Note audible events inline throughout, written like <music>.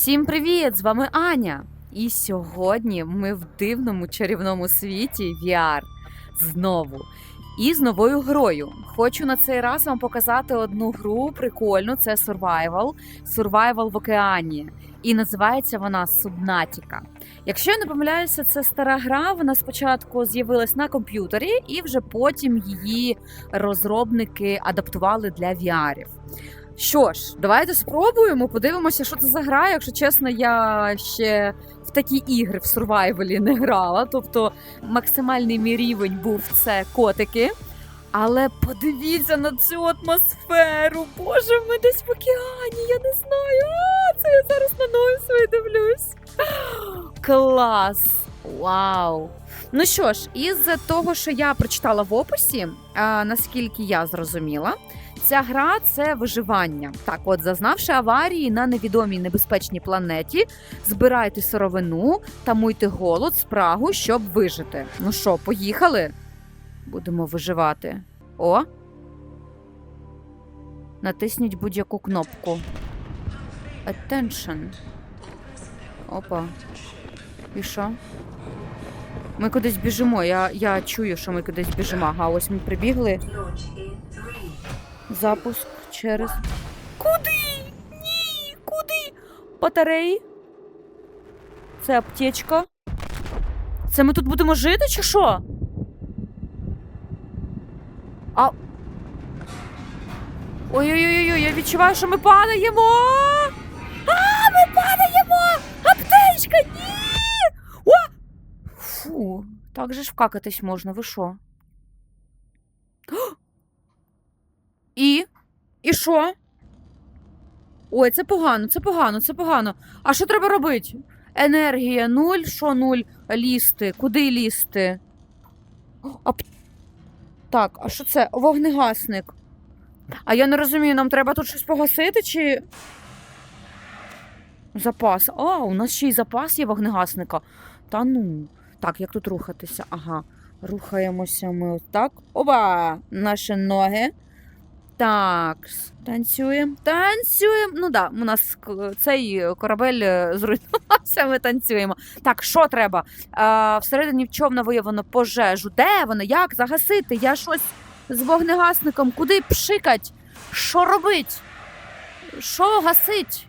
Всім привіт! З вами Аня. І сьогодні ми в дивному чарівному світі VR. Знову. І з новою грою. Хочу на цей раз вам показати одну гру прикольну. Це Survival. Survival в океані. І називається вона Subnautica. Якщо я не помиляюся, це стара гра. Вона спочатку з'явилась на комп'ютері, і вже потім її розробники адаптували для VR. Що ж, давайте спробуємо, подивимося, що це за гра. Якщо чесно, я ще в такі ігри в сурвайвалі не грала. Тобто максимальний мій рівень був це котики. Але подивіться на цю атмосферу. Боже, ми десь в океані, я не знаю. А, це я зараз на свої дивлюсь. Клас! Вау! Ну що ж, із того, що я прочитала в описі, а, наскільки я зрозуміла, Ця гра це виживання. Так, от, зазнавши аварії на невідомій небезпечній планеті, збирайте сировину, тамуйте голод, спрагу, щоб вижити. Ну що, поїхали? Будемо виживати. О. Натисніть будь-яку кнопку. Attention. Опа. І що? Ми кудись біжимо. Я, я чую, що ми кудись біжимо. Ага, ось ми прибігли. Запуск через. Куди? Ні, куди? Батареї. Це аптечка. Це ми тут будемо жити, чи що? А. Ой-ой-ой, я відчуваю, що ми падаємо. А, ми падаємо! Аптечка! Ні! О! Фу, так же ж вкакатись можна, ви що? І? І що? Ой, це погано, це погано, це погано. А що треба робити? Енергія нуль, що нуль? Лізти. Куди лізти? А... Так, а що це? Вогнегасник. А я не розумію, нам треба тут щось погасити чи. Запас. А, у нас ще й запас є вогнегасника. Та ну. Так, як тут рухатися? Ага. Рухаємося ми отак. Оба! Наші ноги. Так, танцюємо, танцюємо. Ну да, у нас цей корабель е, зруйнувався, ми танцюємо. Так, що треба? А, всередині човна виявлено пожежу. Де вона? Як загасити? Я щось з вогнегасником. Куди пшикать? Що робить? Що гасить?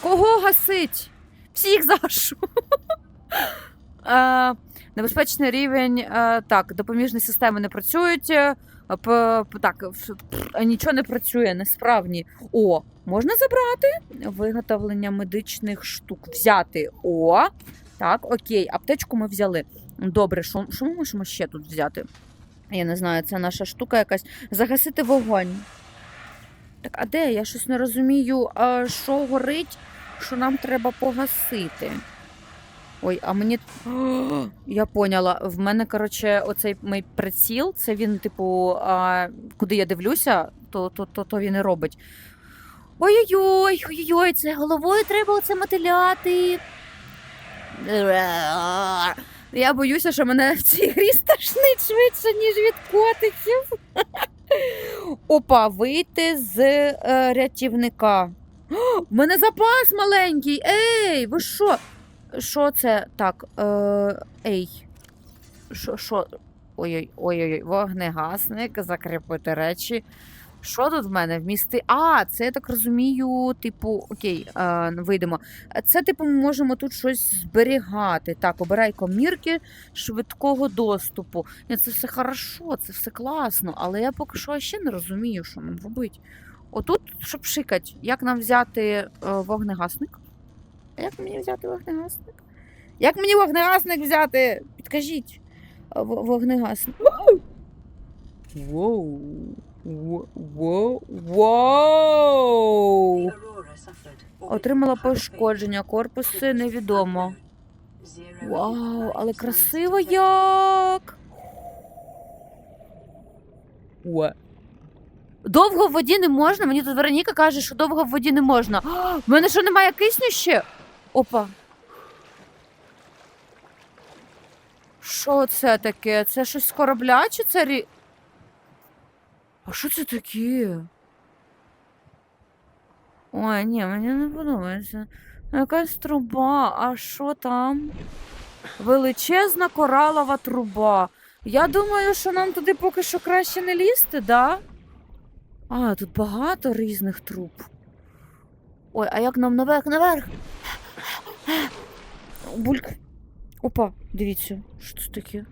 Кого гасить? Всіх загашу. А, небезпечний рівень. А, так, допоміжні системи не працюють. е, так, нічого не працює, несправні. О, можна забрати виготовлення медичних штук. Взяти. О, так, окей, аптечку ми взяли. Добре, що, що ми можемо ще тут взяти? Я не знаю, це наша штука якась. Загасити вогонь. Так, а де? Я щось не розумію, що горить, що нам треба погасити. Ой, а мені. <gasps> Я поняла. В мене, коротше, оцей мій приціл, це він, типу, а, куди я дивлюся, то, то, то, то він і робить. Ой-ой-ой, ой-ой, це головою треба оце мотиляти. <laughs> Я боюся, що мене в цій грі стошнить швидше, ніж від котиків. <laughs> Опа, вийти з е, рятівника. О, <gasps> в мене запас маленький. Ей, ви що? Що це? Так. Е, ей. Що? що? Ой-ой, ой-ой, вогнегасник, закріпити речі. Що тут в мене? Вмісти. А, це я так розумію, типу, окей, е, вийдемо. Це, типу, ми можемо тут щось зберігати. Так, обирай комірки швидкого доступу. Ні, це все хорошо, це все класно, але я поки що ще не розумію, що нам робити. Отут, щоб шикать, як нам взяти е, вогнегасник? А Як мені взяти вогнегасник? Як мені вогнегасник взяти? Підкажіть. В- Вогнегасник. Воу. Воу. Отримала пошкодження, корпуси невідомо. Вау, але красиво як. Довго в воді не можна. Мені тут Вероніка каже, що довго в воді не можна. <gasps> В мене що немає кисню ще? Опа. Що це таке? Це щось з корабля чи це рі. А що це таке? Ой, ні, мені не подобається. Якась труба, а що там? Величезна коралова труба. Я думаю, що нам туди поки що краще не лізти, да? А, тут багато різних труб. Ой, а як нам наверх, наверх? Бульк. Опа, дивіться, що це таке?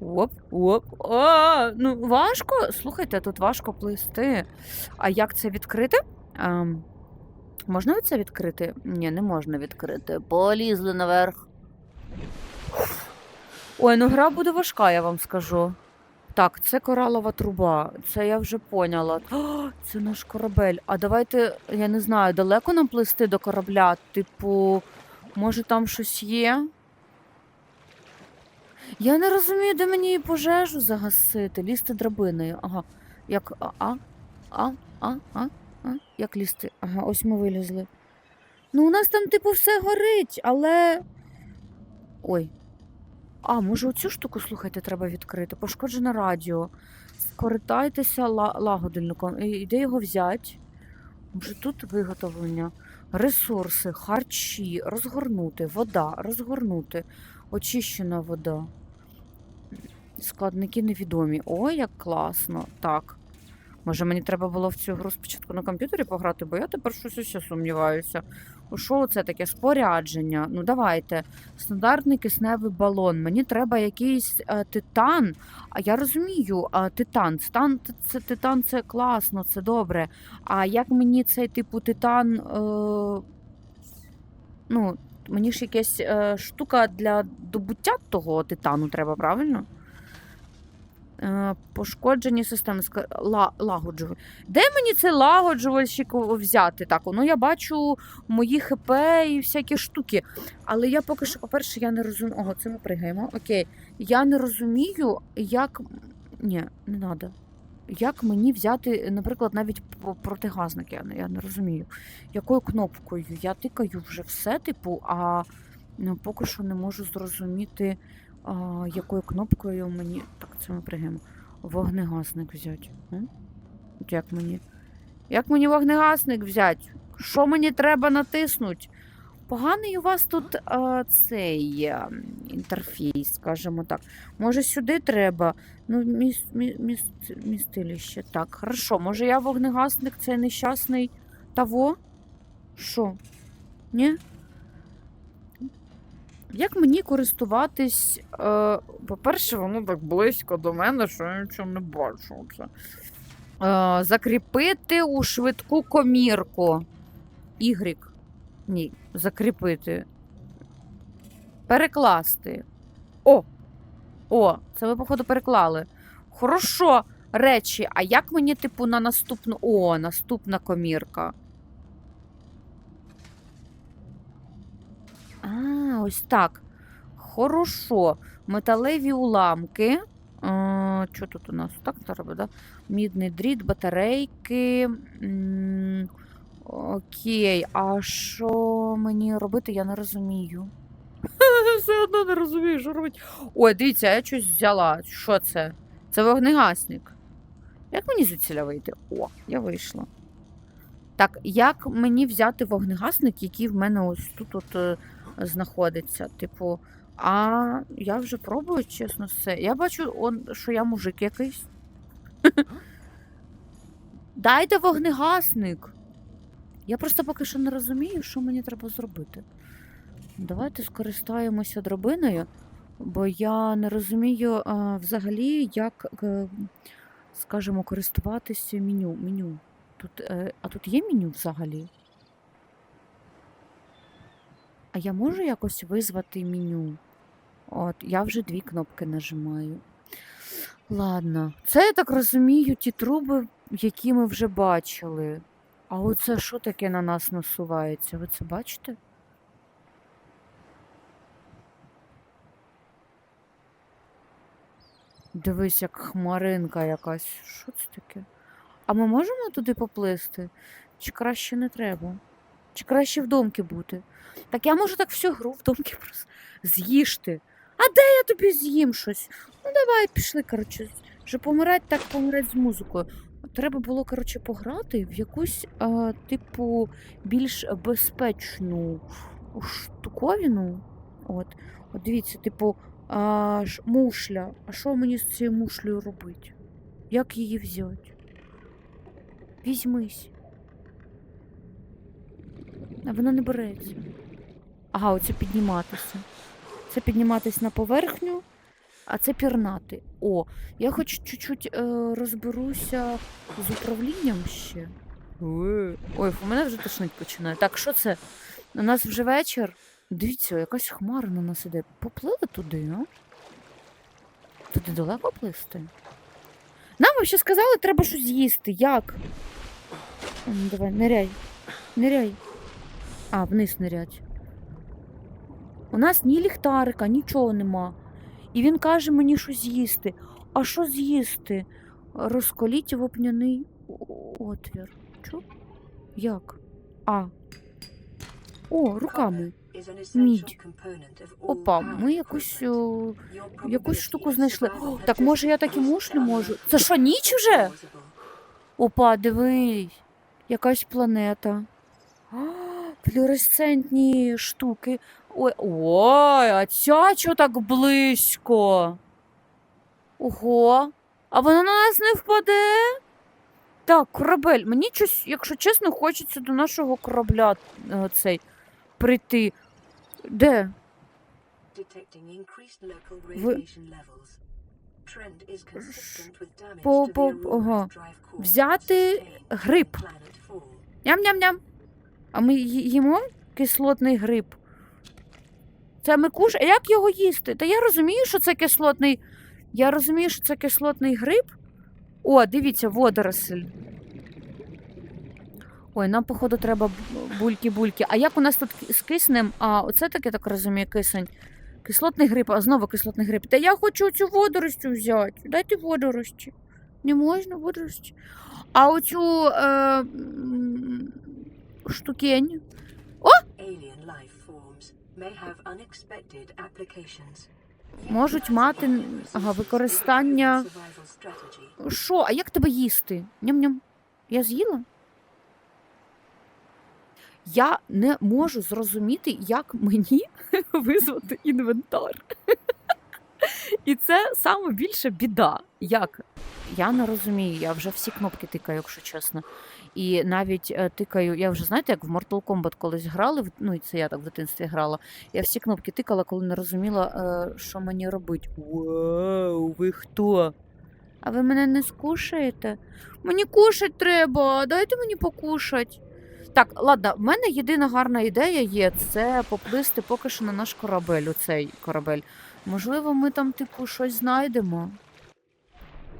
Оп, оп. А, ну важко. Слухайте, тут важко плисти. А як це відкрити? Ем, можна це відкрити? Ні, не можна відкрити. Полізли наверх. Ой, ну гра буде важка, я вам скажу. Так, це коралова труба. Це я вже поняла. О, це наш корабель. А давайте, я не знаю, далеко нам плисти до корабля? Типу, може там щось є? Я не розумію, де мені пожежу загасити. Лізти драбиною. Ага. Як. А, а, а, а, а, а? Як лізти? Ага, ось ми вилізли. Ну, у нас там, типу, все горить, але. Ой. А, може, оцю штуку, слухайте, треба відкрити. Пошкоджене радіо. Скористайтеся ла- лагодильником. Де його взяти? Може, тут виготовлення. Ресурси, харчі, розгорнути, вода, розгорнути, очищена вода. Складники невідомі. О, як класно. Так. Може, мені треба було в цю гру спочатку на комп'ютері пограти, бо я тепер щось усе сумніваюся. Що це таке? Спорядження. Ну, давайте. Стандартний кисневий балон. Мені треба якийсь е, титан. А я розумію, а, титан. Стан, це, титан це класно, це добре. А як мені цей типу титан. Е, ну, мені ж якась е, штука для добуття того титану треба, правильно? Е, пошкоджені системи лагоджувальні. Де мені цей лагоджувальщик взяти? Так, ну я бачу мої ХП і всякі штуки. Але я поки що, по-перше, я не розумію. Ого, це ми пригаємо. Окей. Я не розумію, як. Ні, не треба. Як мені взяти, наприклад, навіть про- протигазник, я не, я не розумію. Якою кнопкою? Я тикаю вже все, типу, а ну, поки що не можу зрозуміти, а, якою кнопкою мені. Так, це ми пригаємо. Вогнегасник взяти. От Як мені? Як мені вогнегасник взяти? Що мені треба натиснути? Поганий у вас тут а, цей е, інтерфейс, скажімо так. Може, сюди треба? Ну, міс, мі, міс, містилище. Так, хорошо. Може, я вогнегасник, цей нещасний того? Що? Ні? Як мені користуватись? Е, по-перше, воно так близько до мене, що я нічого не бачу. Це. Е, закріпити у швидку комірку. Y. Ні, закріпити. Перекласти. О! О, це ви, походу, переклали. Хорошо, речі. А як мені, типу, на наступну. О, наступна комірка. А, ось так. Хорошо. Металеві уламки. Що тут у нас? Так треба, да? Мідний дріт, батарейки. Окей, а що мені робити, я не розумію. <laughs> Все одно не розумію, що робити. Ой, дивіться, я щось взяла. Що це? Це вогнегасник. Як мені звідсіля вийти? О, я вийшла. Так, як мені взяти вогнегасник, який в мене ось тут от, е, знаходиться? Типу, а я вже пробую, чесно, все. Я бачу, он, що я мужик якийсь. Дайте вогнегасник. Я просто поки що не розумію, що мені треба зробити. Давайте скористаємося дробиною, бо я не розумію а, взагалі, як, е, скажімо, користуватися меню. меню. Тут, е, а тут є меню взагалі? А я можу якось визвати меню? От, я вже дві кнопки нажимаю. Ладно, це я так розумію, ті труби, які ми вже бачили. А оце що таке на нас насувається? Ви це бачите? Дивись, як хмаринка якась. Що це таке? А ми можемо туди поплисти? Чи краще не треба? Чи краще в домки бути? Так я можу так всю гру в домки <laughs> просто з'їжти. А де я тобі з'їм щось? Ну давай, пішли, коротше. Що помирать, так помирать з музикою. треба було, коротше, пограти в якусь, а, типу, більш безпечну штуковину. От, от дивіться, типу, а, ж, мушля. А що мені з цією мушлею робити? Як її взяти? Візьмись. Вона не береться. Ага, оце підніматися. Це підніматись на поверхню, а це пірнати. О, я хоч чуть-чуть е, розберуся з управлінням ще. Е. Ой, у мене вже тошнить починає. Так, що це? У нас вже вечір. Дивіться, якась хмара на нас іде. Поплили туди, а? Туди далеко плисти? Нам ще сказали, треба щось з'їсти. Як? Давай, ниряй. Ниряй. А, вниз нирять. У нас ні ліхтарика, нічого нема. І він каже мені, що з'їсти. А що з'їсти? Розколіть вопняний отвір. Чо? Як? А. О, руками. Мідь. Опа, ми якусь, о, якусь штуку знайшли. О, так може я так і мушлю можу. Це що, ніч уже? Опа, дивись. Якась планета. А, Флюоресцентні штуки. Ой, ой, а ця чого так близько? Ого. А вона на нас не впаде? Так, корабель. Мені щось, якщо чесно, хочеться до нашого корабля е, цей прийти. Де? Ви- По- по- ага. Взяти гриб. Ням-ням-ням. А ми їмо кислотний гриб. Це ми куш... А як його їсти? Та я розумію, що це кислотний. Я розумію, що це кислотний гриб. О, дивіться, водоросль. Ой, нам, походу, треба бульки-бульки. А як у нас тут з киснем? А, оце таке, так розумію, кисень. Кислотний гриб, а знову кислотний гриб. Та я хочу цю водоростю взяти. Дайте водорості. Не можна водорості. А оцю е, штукень. Можуть мати ага, використання. Що? А як тебе їсти? Ням-ням. Я з'їла? Я не можу зрозуміти, як мені <laughs> визвати інвентар. І це саме більша біда. Як? Я не розумію, я вже всі кнопки тикаю, якщо чесно. І навіть е, тикаю, я вже знаєте, як в Mortal Kombat колись грали, ну і це я так в дитинстві грала. Я всі кнопки тикала, коли не розуміла, е, що мені робити. Вау, ви хто? А ви мене не скушаєте? Мені кушать треба, дайте мені покушать. Так, ладно, в мене єдина гарна ідея є це поплисти поки що на наш корабель, у цей корабель. Можливо, ми там, типу, щось знайдемо.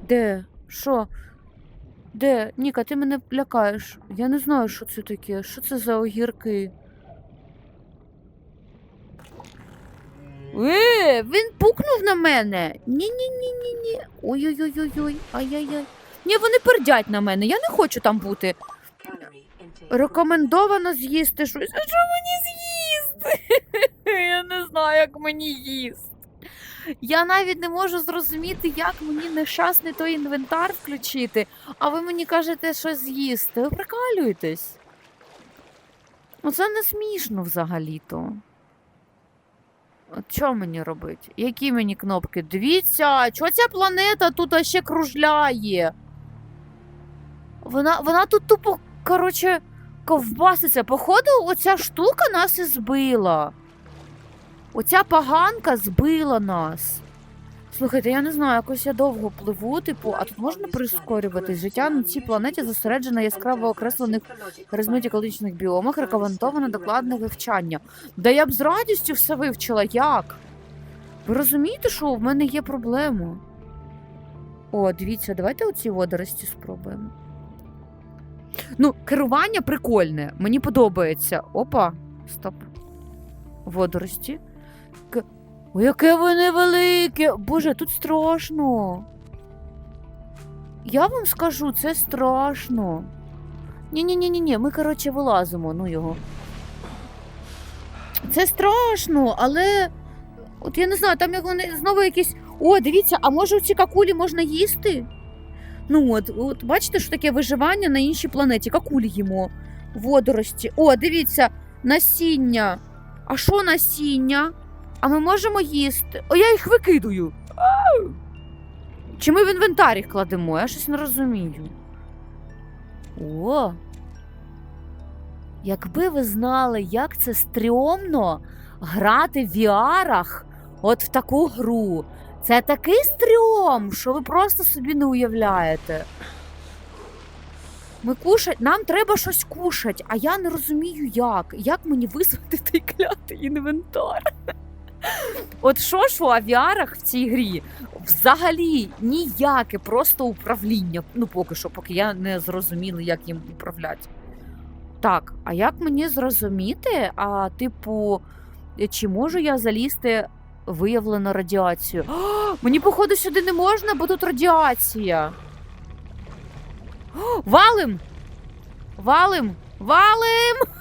Де? Що? Де? Ніка, ти мене лякаєш. Я не знаю, що це таке. Що це за огірки? Е, він пукнув на мене. Ні-ні-ні-ні-ні. Ой-ой-ой-ой-ой. Ай-яй-яй. Ні, вони пердять на мене. Я не хочу там бути. Рекомендовано з'їсти щось. А що мені з'їсти? <laughs> Я не знаю, як мені їсти. Я навіть не можу зрозуміти, як мені нещасний той інвентар включити, а ви мені кажете, що з'їсти. Ви прикалюєтесь. Оце не смішно взагалі-то. От що мені робити? Які мені кнопки? Дивіться, чого ця планета тут ще кружляє? Вона, вона тут тупо, коротше, ковбаситься. Походу, оця штука нас і збила. Оця поганка збила нас. Слухайте, я не знаю, якось я довго пливу, типу, а тут можна прискорюватись? Життя на цій планеті зосереджено яскраво окреслених харизмить екологічних біомах, рекомендоване докладне вивчання. Да я б з радістю все вивчила. Як? Ви розумієте, що в мене є проблема? О, дивіться, давайте оці водорості спробуємо. Ну, керування прикольне, мені подобається. Опа, стоп. Водорості. О, яке вони велике! Боже, тут страшно. Я вам скажу, це страшно. Ні-ні-ні, ми, коротше, вилазимо, ну його. Це страшно, але. От я не знаю, там вони знову якісь. О, дивіться, а може ці какулі можна їсти? Ну от, от бачите, що таке виживання на іншій планеті. Какулі їмо. Водорості. О, дивіться, насіння. А що насіння? А ми можемо їсти. О, я їх викидую. Чи ми в інвентар їх кладемо? Я щось не розумію. О. Якби ви знали, як це стрьомно грати в VR-ах от в таку гру. Це такий стрьом, що ви просто собі не уявляєте. Ми кушать, нам треба щось кушать, а я не розумію як. Як мені визвати той <laughs> клятий інвентар? От що ж у авіарах в цій грі? Взагалі ніяке просто управління. Ну, поки що, поки я не зрозуміла, як їм управляти. Так, а як мені зрозуміти? А, типу, чи можу я залізти виявлено радіацію? О, мені, походу, сюди не можна, бо тут радіація. О, валим! Валим! Валим!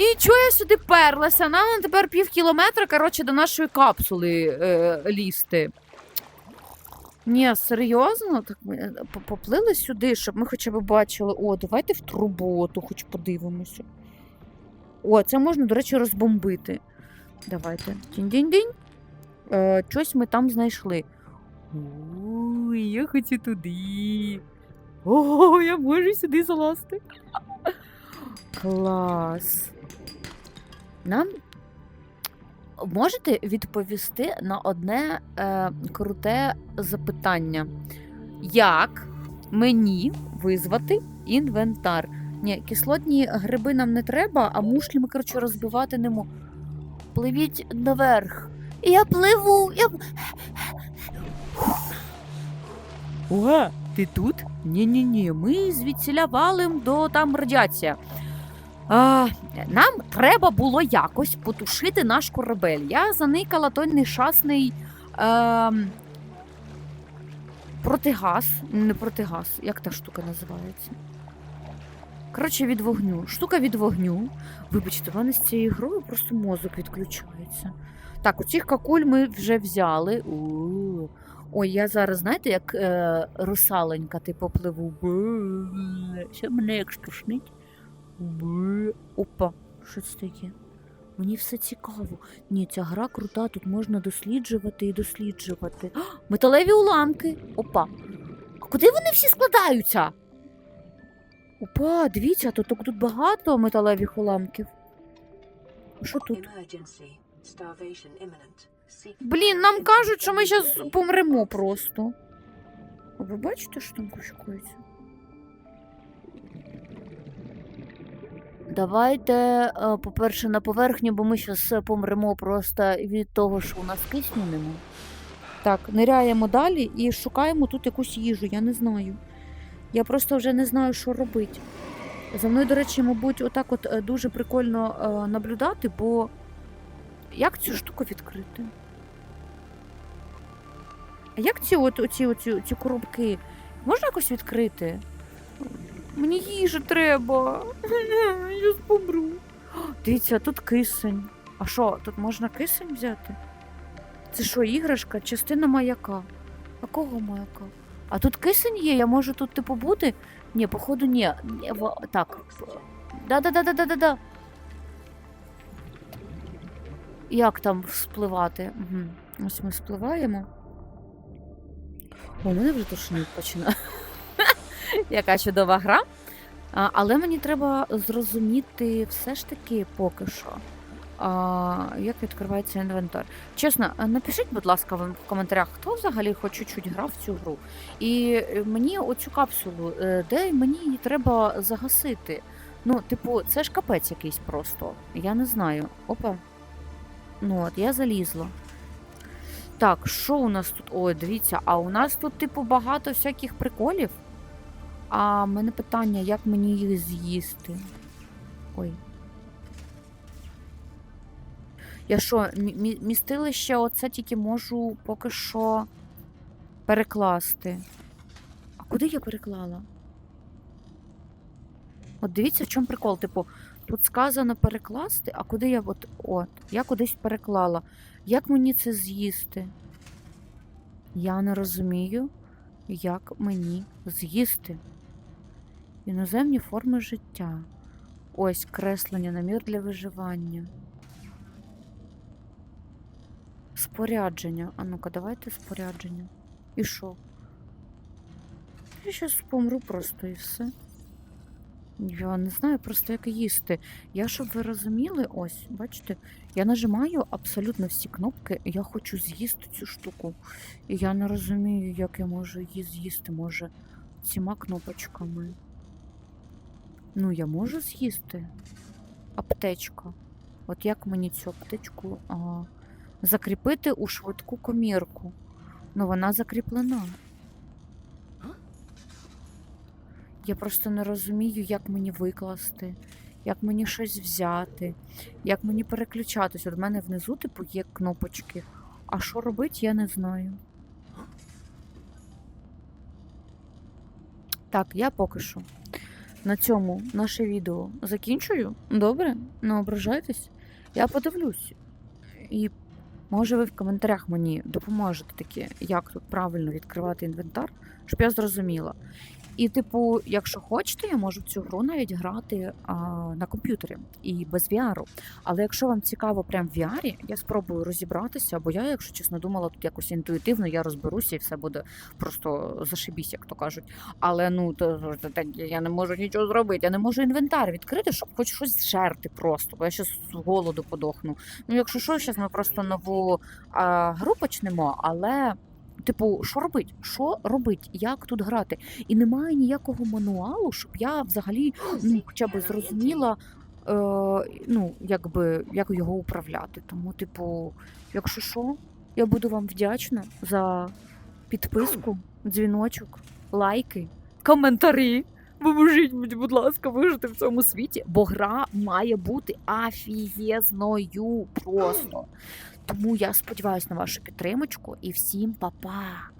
Нічого я сюди перлася. Нам тепер пів кілометра, коротше, до нашої капсули е, лізти. Ні, серйозно? Так ми е, поплили сюди, щоб ми хоча б бачили. О, давайте в труботу хоч подивимося. О, це можна, до речі, розбомбити. Давайте. Дінь-дінь-дінь. Е, щось ми там знайшли. Ой, я хочу туди. О, я можу сюди залазити. Клас. Нам можете відповісти на одне е, круте запитання. Як мені визвати інвентар? Ні, кислотні гриби нам не треба, а мушлі ми, коротше, розбивати не можемо. Пливіть наверх. Я пливу. Я... О, ти тут? Ні-ні-ні, ми звідсіля валим до там радіація. Нам треба було якось потушити наш корабель. Я заникала той нещасний е, протигаз. Не протигаз, як та штука називається? Коротше, від вогню. Штука від вогню. Вибачте, в мене з цією грою просто мозок відключається. Так, оцих какуль ми вже взяли. У-у-у. Ой, я зараз, знаєте, як е, русаленька, типу, пливу. Ще мене як штушнить. Опа, що це таке? Мені все цікаво. Ні, ця гра крута, тут можна досліджувати і досліджувати. А, металеві уламки. Опа. А куди вони всі складаються? Опа, дивіться, тут, тут багато металевих уламків. Що тут? Блін, нам кажуть, що ми зараз помремо просто. А ви бачите, що там кучкується? Давайте, е, по-перше, на поверхню, бо ми зараз помремо просто від того, що у нас кисню нема. Так, ниряємо далі і шукаємо тут якусь їжу, я не знаю. Я просто вже не знаю, що робити. За мною, до речі, мабуть, отак от е, дуже прикольно е, наблюдати, бо як цю штуку відкрити? А як ці от оці, оці, ці коробки? Можна якось відкрити? Мені їжі треба. <laughs> Я помру. Дивіться, тут кисень. А що, тут можна кисень взяти? Це що, іграшка? Частина маяка. Якого маяка? А тут кисень є, я можу тут типу бути? Ні, походу, ні. Так. Да-да-да-да-да-да. Як там спливати? Угу. Ось ми спливаємо. О, мене вже тошнить починає. Яка чудова гра. Але мені треба зрозуміти все ж таки поки що. Як відкривається інвентар. Чесно, напишіть, будь ласка, в коментарях, хто взагалі хоч чуть-чуть грав в цю гру. І е, мені оцю капсулу, е, де мені її треба загасити. Ну, типу, це ж капець якийсь просто. Я не знаю. Опа. Ну от, я залізла. Так, що у нас тут? Ой, дивіться, а у нас тут, типу, багато всяких приколів. А в мене питання, як мені їх з'їсти? Ой. Я що, мі- мі- містилище оце тільки можу поки що перекласти. А куди я переклала? От дивіться, в чому прикол. Типу, тут сказано перекласти, а куди я от. От, я кудись переклала. Як мені це з'їсти? Я не розумію. як мені з'їсти. Іноземні форми життя. Ось креслення намір для виживання. Спорядження. А ну-ка, давайте спорядження. І що? Я щас помру просто і все. Я не знаю просто, як їсти. Я, щоб ви розуміли, ось, бачите, я нажимаю абсолютно всі кнопки, я хочу з'їсти цю штуку. І я не розумію, як я можу її з'їсти, може, цими кнопочками. Ну, я можу з'їсти. Аптечка. От як мені цю аптечку а, закріпити у швидку комірку? Ну, вона закріплена. Я просто не розумію, як мені викласти, як мені щось взяти, як мені переключатись. От в мене внизу, типу, є кнопочки. А що робити, я не знаю. Так, я поки що на цьому наше відео закінчую. Добре? Не ображайтесь. Я подивлюсь. І може ви в коментарях мені допоможете таке, як тут правильно відкривати інвентар, щоб я зрозуміла. І, типу, якщо хочете, я можу цю гру навіть грати а, на комп'ютері і без VR. Але якщо вам цікаво прям в VR, я спробую розібратися, бо я, якщо чесно, думала, тут якось інтуїтивно я розберуся і все буде просто зашибісь, як то кажуть. Але ну то, так я не можу нічого зробити. Я не можу інвентар відкрити, щоб хоч щось жерти просто, бо я ще з голоду подохну. Ну, якщо що, зараз ми просто нову а, гру почнемо, але. Типу, що робить? Що робить? Як тут грати? І немає ніякого мануалу, щоб я взагалі ну, хоча б зрозуміла, е, ну, якби, як його управляти. Тому, типу, якщо що, я буду вам вдячна за підписку, дзвіночок, лайки, коментарі. Поможіть мені, будь ласка, вижити в цьому світі, бо гра має бути афієзною просто. Тому я сподіваюся на вашу підтримочку і всім па-па!